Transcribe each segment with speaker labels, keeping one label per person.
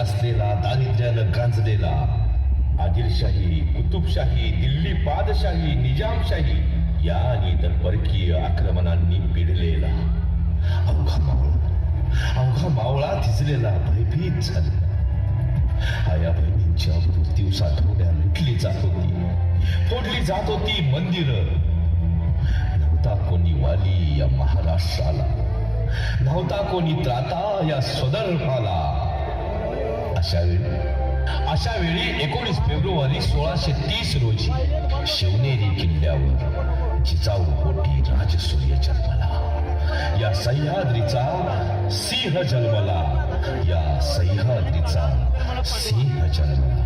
Speaker 1: असलेला दारिद्र्यानं गांजलेला आदिलशाही कुतुबशाही दिल्ली पादशाही निजामशाही या आणि इतर परकीय आक्रमणांनी पिडलेला. अवघा मावळा. अवघा मावळा थिजलेला भयभीत झाला. आया बहिणींची अमृत दिवसात होड्या लुटली जात होती. फोडली जात होती मंदिरं. नव्हता कोणी वाली या महाराष्ट्राला. नव्हता कोणी त्राता या स्वदर्भाला. अशा वेळी अशा वेळी एकोणीस फेब्रुवारी सोळाशे तीस रोजी शिवनेरी किल्ल्यावर जिजाऊ पोटी राजसूर्य जन्मला या सह्याद्रीचा सिंह जन्मला या सह्याद्रीचा सिंह जन्मला.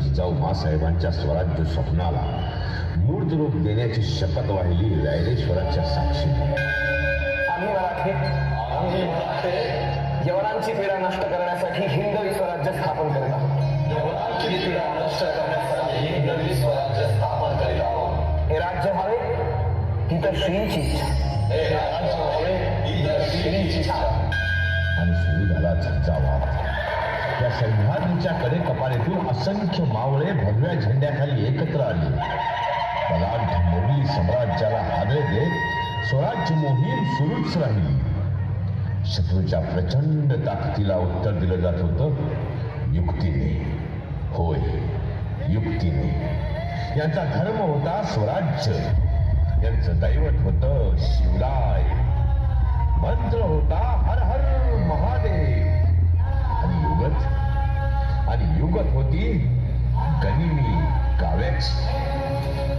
Speaker 1: जिजाऊ मासाहेबांच्या स्वराज्य स्वप्नाला मूर्त रूप देण्याची शपथ वाहिली रायरेश्वराच्या साक्षी
Speaker 2: आम्ही मराठे. आम्ही मराठे. यवनांची पीडा नष्ट करण्यासाठी हिंदवी स्वराज्य स्थापन करीत आहोत. यवनांची पीडा नष्ट करण्यासाठी हिंदवी स्वराज्य स्थापन करीत आहोत. हे राज्य व्हावे ही तर श्रींची इच्छा. हे राज्य व्हावे ही तर श्रींची इच्छा.
Speaker 1: आणि सुरू झाला झंझावा त्या सह्याद्रीच्या कडे कपारीतून असंख्य मावळे भगव्या झेंड्याखाली एकत्र आले. बलाढ्य मोगली साम्राज्याला हादरे देत स्वराज्य मोहीम सुरूच राहिली. शत्रूच्या प्रचंड ताकदीला उत्तर दिलं जात होतं युक्तीने. होय युक्तीने. यांचा धर्म होता स्वराज्य. यांचं दैवत होतं शिवराय. मंत्र होता हर हर महादेव. आणि युगत होती गनिमी काव्याची.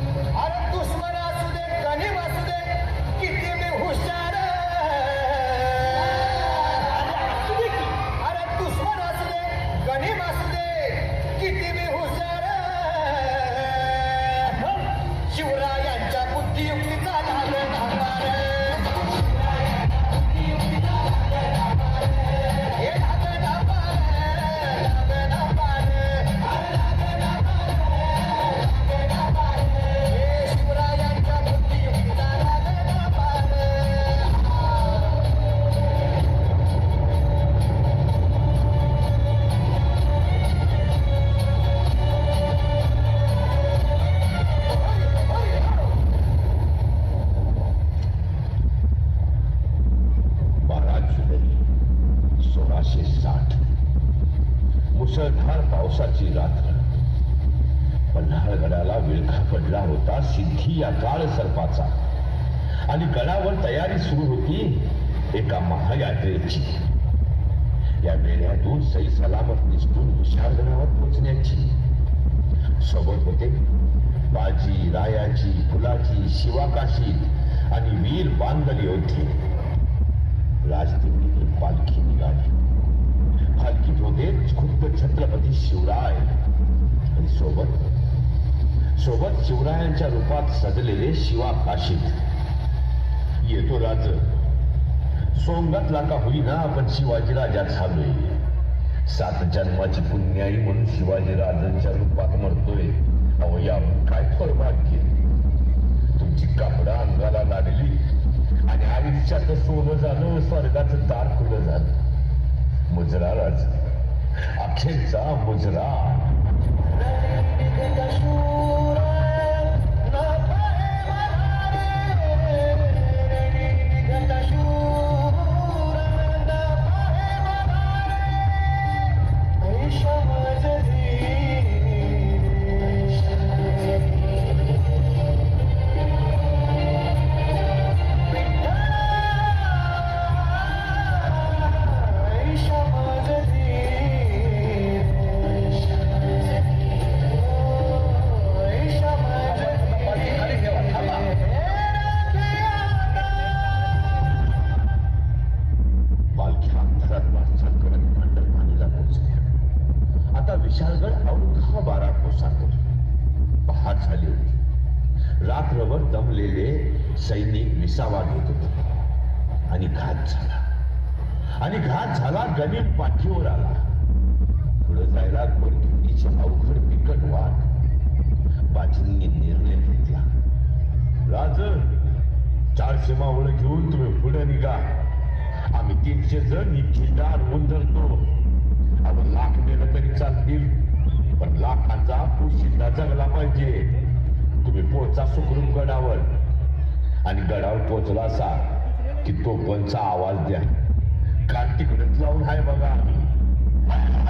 Speaker 1: मुसळधार पावसाची रात्र पन्हाळगडाला विळखा पडला होता सिद्धी या काळ सर्पाचा आणि गडावर तयारी सुरू होती एका महायात्रेची या वेढ्यातून सई सलामत निसटून विशाळगडावर पोचण्याची सोबत होते बाजी रायाची फुलाची शिवाकाशी आणि वीर बांधली होती राजदिंडीतून पालखी निघाली
Speaker 3: शिवराय. आणि सोबत सोबत शिवरायांच्या रूपात सजलेले शिवा काशीत. येतो राज. सोंगातला का होईना आपण शिवाजी राजा झालोय सात जन्माची पुण्याई म्हणून शिवाजी राजांच्या रूपात म्हणतोय अहो या काय फळभाग्य तुमची कापडा अंगाला लागली. आणि आयुष्यात सोनं झालं स्वर्गाचं दार खुलं झालं. मुजरा राज. अखेरचा मुजरा घात झाला. आणि घात झाला गणित पाठीवर आला. पुढे जायला गोरखिंडीची अवघड बिकट वाट. बाजींनी निर्णय घेतला. राज चारशे मावळ घेऊन तुम्ही पुढे निघा. आम्ही तीनशे जण निखिलदार खिंडार आपण लाख नेलं तरी चालतील पण लाखांचा पुशिंदा जगला पाहिजे. तुम्ही पोचा सुखरूप गडावर. आणि गडावर पोचला असा की तो आवाज द्या. काल जाऊन लावून आहे बघा. आम्ही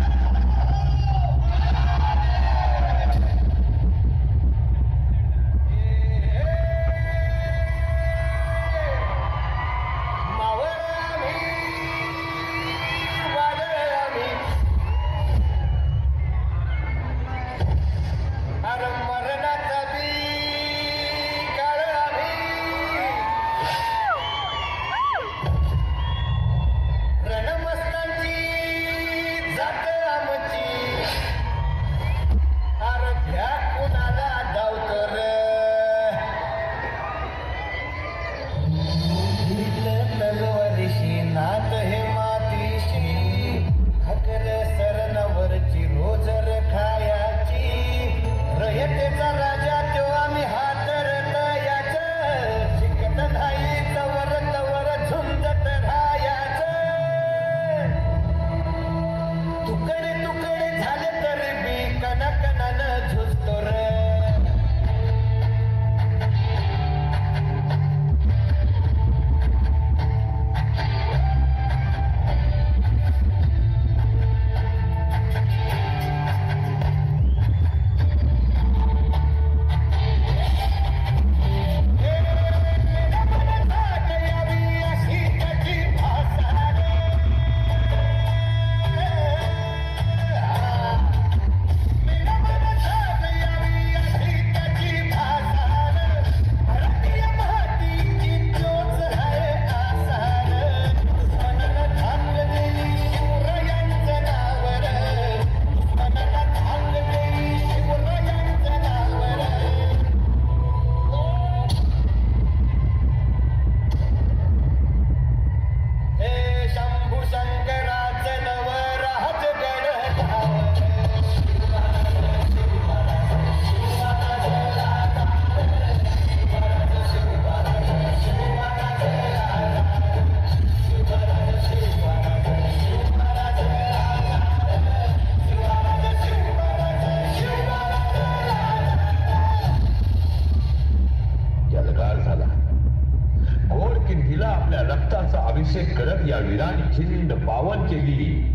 Speaker 3: रक्ताचा अभिषेक करत या वीराने खिंड पावन केली.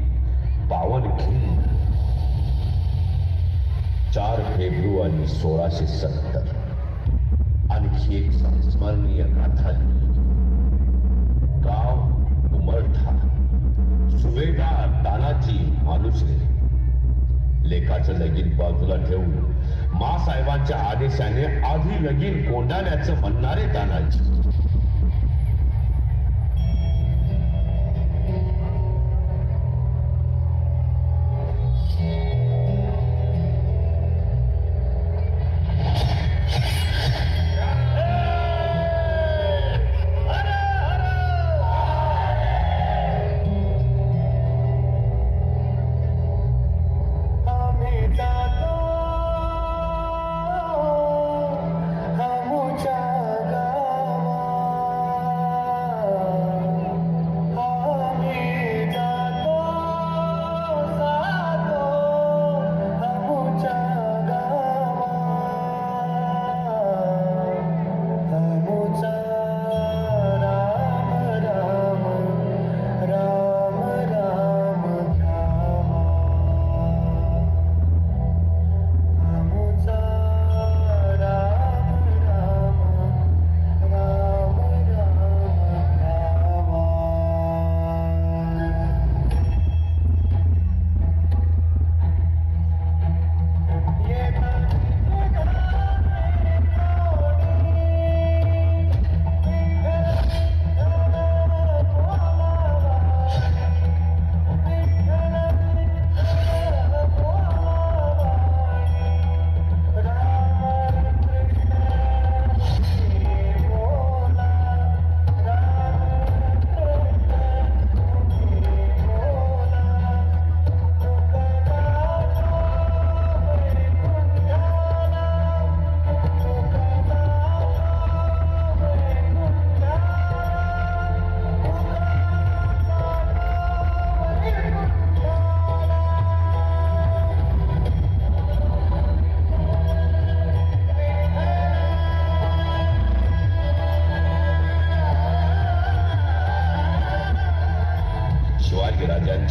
Speaker 3: पावन खिंड. चार फेब्रुवारी सोळाशे सत्तर. आणखी एक संस्मरणीय गाथा गाव उमरठा. सुवेदार तानाजी मालुसरे लेखाचं लगीन बाजूला ठेवून मासाहेबांच्या आदेशाने आधी लगीन कोंडाण्याचं म्हणणारे तानाजी.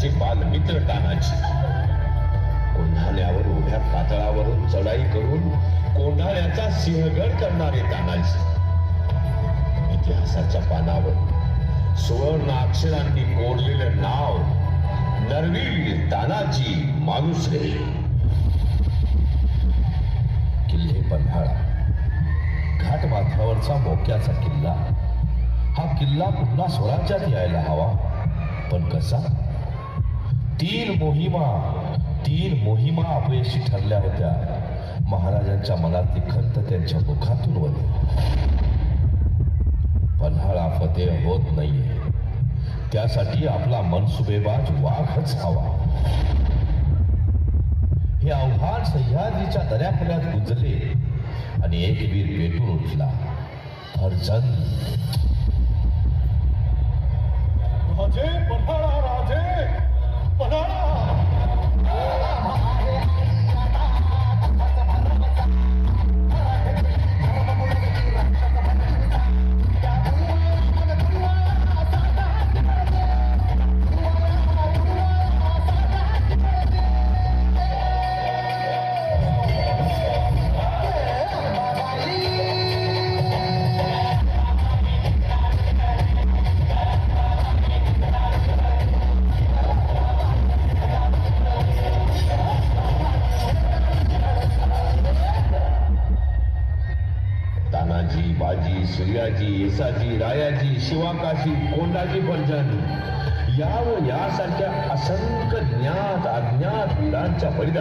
Speaker 1: त्याचे बालमित्र तानाजी कोंढाण्यावर उभ्या पातळावरून चढाई करून कोंढाण्याचा सिंहगड करणारे तानाजी. इतिहासाच्या पानावर सुवर्ण अक्षरांनी कोरलेलं नाव नरवीर तानाजी मालुसरे किल्ले पन्हाळा. घाट माथ्यावरचा मोक्याचा किल्ला. हा किल्ला पुन्हा स्वराज्यात यायला हवा. पण कसा? तीन मोहिमा तीन मोहिमा अपयशी ठरल्या होत्या. महाराजांच्या मनातली खंत त्यांच्या मुखातून वळली. पन्हाळा फतेह होत नाहीये. त्यासाठी आपला मनसुबेबाज वाघच हवा. हे आव्हान सह्याद्रीच्या दऱ्याखोऱ्यात गुंजले आणि एक वीर पेटून उठला. फरजन.
Speaker 3: राजे पन्हाळा राजे! पन्हाळा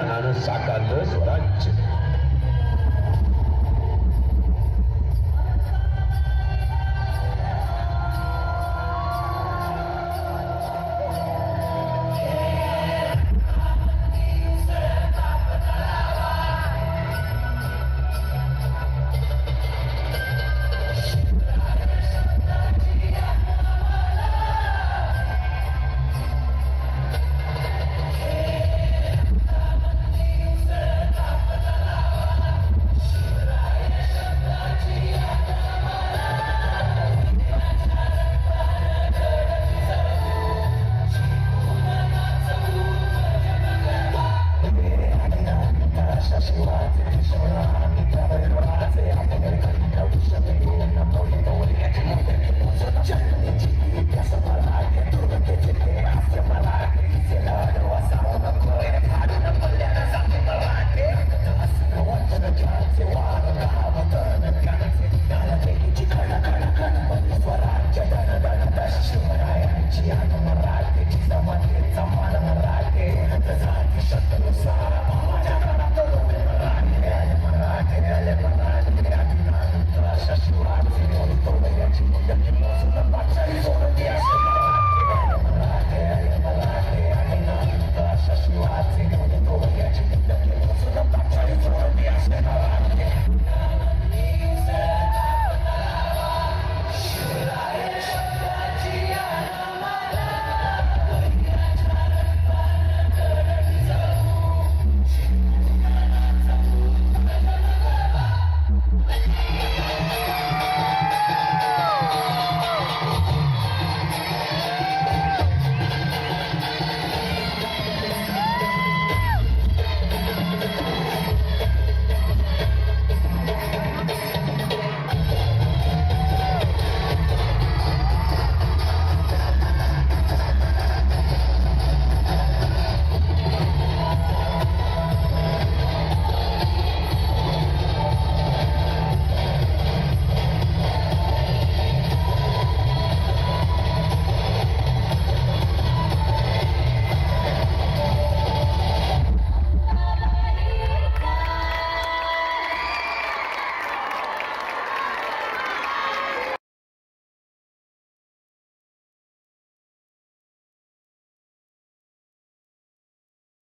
Speaker 1: यासारख्या असंख्य ज्ञात